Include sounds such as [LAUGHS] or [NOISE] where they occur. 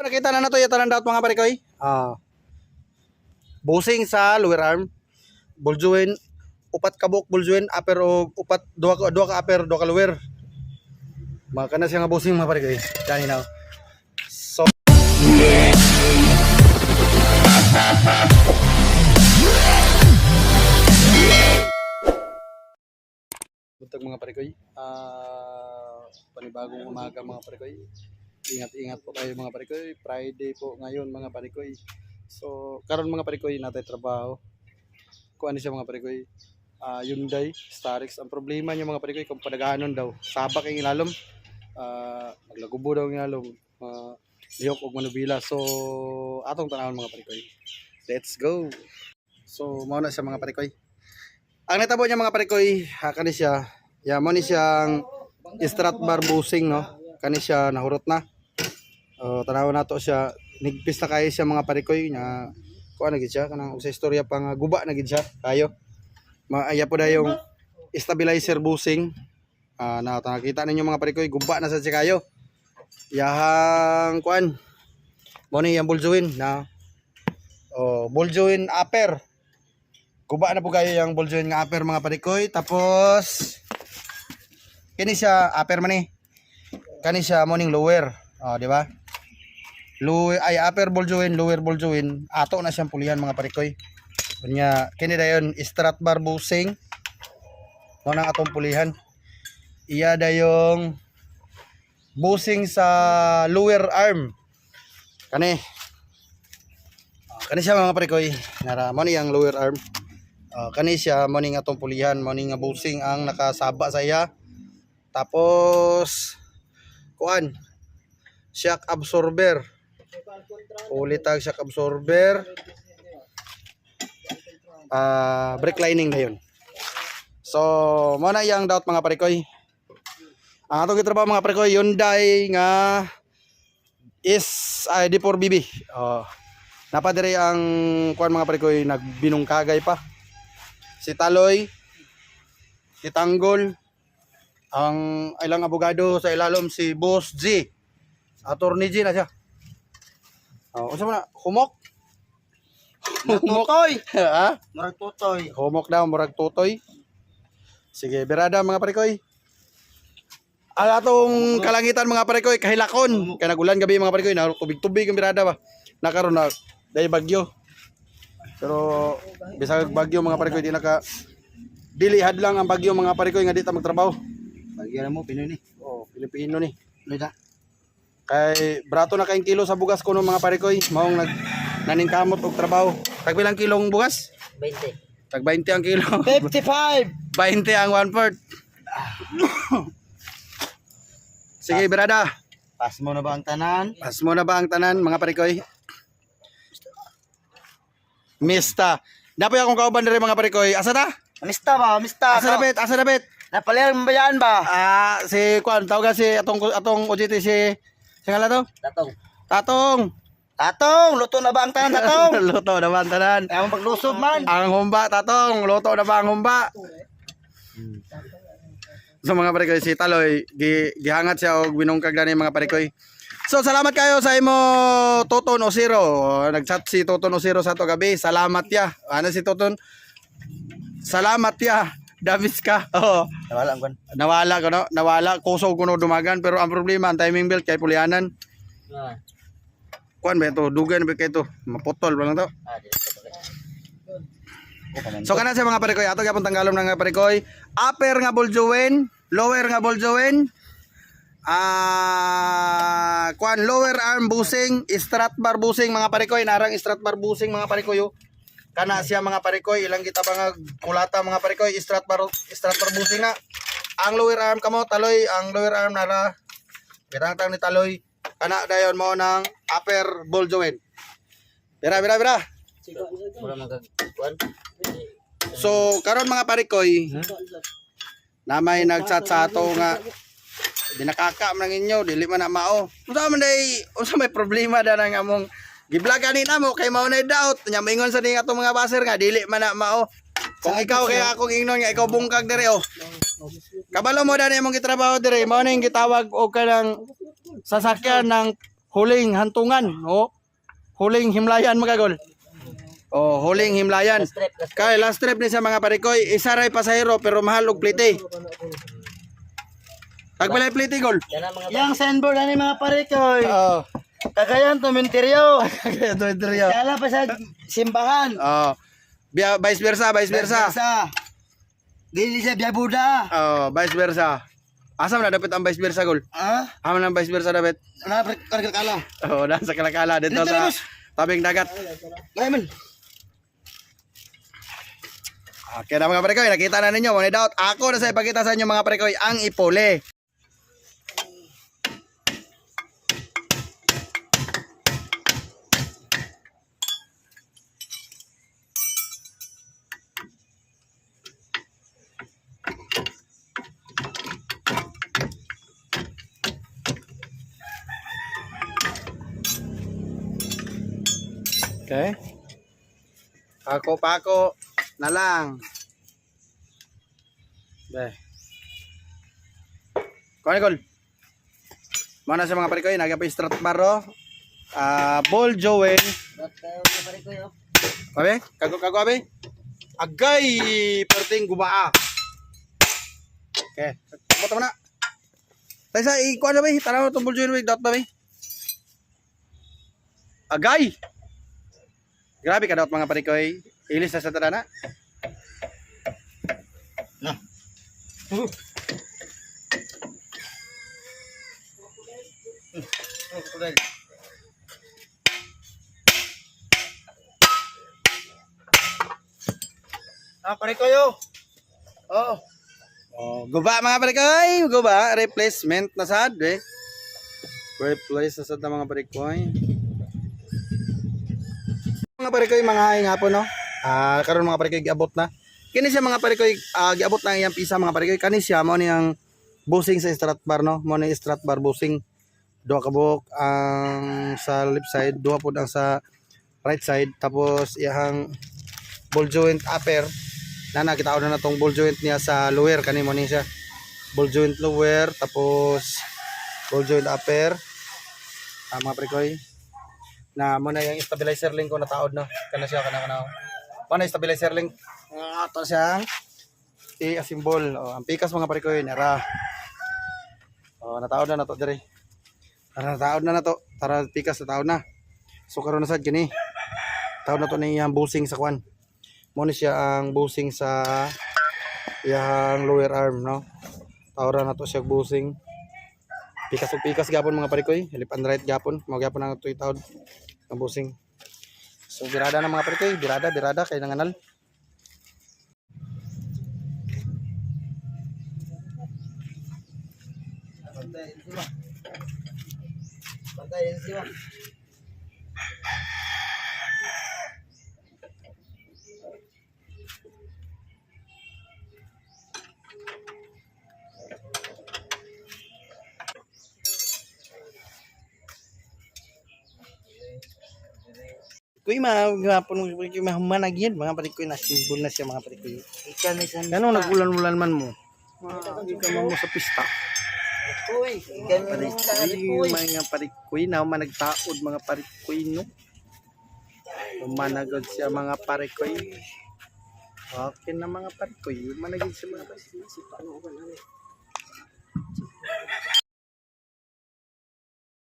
Nakita na nato yata ng daot mga parikoy. Ah. Busing sa lower arm. Buljuin upat kabuk buljuin upper o upat duha ka duha ka upper duha ka lower. Maka na siya nga busing mga parikoy. Dani now. So Buntag mga parikoy. Ah, panibagong umaga mga parikoy. Ingat-ingat po tayo mga parikoy. Friday po ngayon mga parikoy. So, karon mga parikoy natay trabaho. Kung ano siya mga parikoy. Ah, Hyundai, Starix. Ang problema niya mga parikoy kung padagahanon daw. Sabak ang ilalom. Ah, maglagubo daw ang ilalom. Ah, lihok og manubila. So, atong tanawon mga parikoy. Let's go. So, mao na siya mga parikoy. Ang natabo niya mga parikoy, ha, kani siya. Ya, mo ni siyang strat bar busing no. Kani siya nahurot na. Uh, tanaw na siya nigpis na kayo siya mga parikoy nga kuan na gid siya kanang sa istorya pa nga guba na gid siya kayo. Maaya po na yung stabilizer busing. Ah, na nakita ninyo mga parikoy guba na sa siya kayo. Yahang kuan. Mo ni yang buljuin na Oh, buljuin upper guba na po kayo yung ball joint nga upper mga parikoy tapos kini siya upper man eh kani siya morning lower oh di ba lower ay upper ball joint lower ball joint ato na siyang pulihan mga parikoy. Kunya kini dayon strat bar busing mo nang atong pulihan. Iya dayong busing sa lower arm. Kani. Oh, kani siya mga parikoy. Nara mo ni ang lower arm. Uh, kani siya morning atong pulihan, morning nga busing ang nakasaba sa iya. Tapos kuan shock absorber. Ulitag shock absorber. Ah, brake lining na yun. So, mo na yang doubt mga parikoy. Ang atong gitrabaho mga parikoy, Hyundai nga is ay D4BB. Oh. Napadiri ang kuan mga parikoy nagbinungkagay pa si Taloy, si Tanggol, ang ilang abogado sa ilalom si Boss G. Attorney G na siya. Oh, unsa man na? Humok? Tutoy. [LAUGHS] ha? Murag tutoy. Humok daw, murag tutoy. Sige, berada mga parikoy. Ang atong kalangitan mga parikoy, kahilakon. Kaya nagulan gabi mga parikoy, na tubig-tubig ang berada ba. Nakaroon na, dahil bagyo. Pero bisag bagyo mga parikoy di naka dilihad lang ang bagyo mga parikoy nga di ta magtrabaho. Bagyan mo Pinoy ni. Oh, Pilipino ni. Lida. Kay brato na kayong kilo sa bugas kuno mga parikoy, maong nag naningkamot og trabaho. Tag bilang kilong bugas? 20. Tag 20 ang kilo. 55. 20 [LAUGHS] ang one fourth. Sige, berada. Pas mo na ba ang tanan? Pas mo na ba ang tanan mga parikoy? Mista. Dapat akong kauban diri mga parikoy. Asa na? Amista ba? Amista. Asa na bet? Asa na bet? Napalihan mo ba yan ba? Ah, si Kwan, tawagan si atong atong OJT si si ngala to? Tatong. Tatong. Tatong, luto na ba ang tanan tatong? [LAUGHS] Luto na ba ang tanan? Mo paglusob man. Ang humba, tatong. Luto na ba ang humba? So mga parikoy, si Taloy, gi, gihangat siya og binungkag na mga parikoy. So salamat kayo sa imo Toton Osiro. Nag-chat si Toton Osiro sa to gabi. Salamat ya. Ano si Toton? Salamat ya. Davis ka. Oo. Nawala ang kwan. Nawala ko no. Nawala. Kusog ko no dumagan. Pero ang problema, ang timing belt kay pulianan. Ah, Kuan ba ito? Dugan ba kayo ito? Maputol ba lang to? ah, di So kana sa mga parikoy, ato gyapon tanggalom ng mga parikoy. Upper nga boljowen, lower nga boljowen. Ah, kuan lower arm busing, strat bar busing mga parikoy, narang strat bar busing mga parikoy. oh. Kana siya mga parikoy, ilang kita ba nga kulata mga parikoy, strat bar strat bar busing na. Ang lower arm kamo taloy, ang lower arm nara Birang tang ni taloy. Kana dayon mo ng upper boljowen. Bira bira bira. Kwan. So, karon mga parikoy, na may nagchat sa ato nga binakaka man inyo, dili man na mao. Unsa man day, unsa may problema da nang among giblagan ni namo kay mao na doubt. Nya maingon sa ni ato mga baser nga dili man na mao. Kung ikaw kaya akong ingnon nga ikaw bungkag dire oh. Kabalo mo dani imong gitrabaho dire, mao ning gitawag og kanang sasakyan ng huling hantungan, oh. Huling himlayan mga gol. Oh, huling himlayan. Kay last trip ni sa mga parikoy, isa ray pasahero pero mahal og plite. Tagbalay plite gol. Yang signboard ani mga pare koy. Oh, Kagayan to minteryo. [LAUGHS] kaya to interview. Kala pa sa simbahan. Oh. Biya, vice versa, vice versa. Sa Dili sa Biabuda. Oh, vice versa. Asa man na dapat ang vice versa gol? Ah, Amo na ang vice versa dapat. ana pre kala. Oh, nasa kalakala dito Dito, sa tabing dagat. Ngayon. Okay na mga parekoy, nakita na ninyo, wala doubt. Ako na sa ipakita sa inyo mga parekoy, ang ipole. Okay. Pako pako na lang. Be. Kone kol. Mana sa mga parikoy, nagya pa strat baro. Ah, ball jowen. Ba't tayo mga pare ko yun? Abe, kago kago abe. Agay, perting gumaa. Okay, buta mo na. Tayo sa ikuan na ba? Itong ball jowen ba? Dot ba? Agay! Grabe ka dot mga parikoy. Ilis na sa tadana. Ah, pare koyo. Oh. Oh, guba mga parikoy, guba, replacement na sad eh. Replace na sad na mga parikoy. Mga parikoy mga haing hapon no. Ah, karon mga parikoy giabot na. Kini siya mga parikoy ah, giabot na iyang pisa mga parikoy. Kani siya mo niyang busing sa strat bar no. Mo ni strat bar busing. Duha ka buhok ang sa left side, duha pud ang sa right side tapos iyang ball joint upper na nakita na na tong ball joint niya sa lower kani mo ni siya ball joint lower tapos ball joint upper ah, mga prekoy na mo na yung stabilizer link ko nataod no? Kana siya kana kana mo na stabilizer link. Ah to siyang i symbol. Oh, ang pikas mga prekoy nara oh nataod na nato dire. Tara nataod na nato. Tara pikas nataod na. So karon na sad kini. Taod na to ni yung busing sa kwan. Mo ni siya ang busing sa iyang lower arm no? Tawra na to siya busing pikas ug pikas gapon mga parikoy left and right gapon mao gapon ang tuy tawd ang busing so birada na mga parikoy birada birada kay nanganal Pantay din siya. Kuy magapon mo kuy mahumanag yan mga parikoy na simbol na siya mga parikoy Ikan ni san. Ano nagulan-ulan man mo? Hindi ka mo sa pista. Uy, ikan san. Ay, mga parikoy na managtaod mga parikoy no. Umanagod siya mga parikoy. Okay na mga parikoy. Umanagod siya mga parikoy.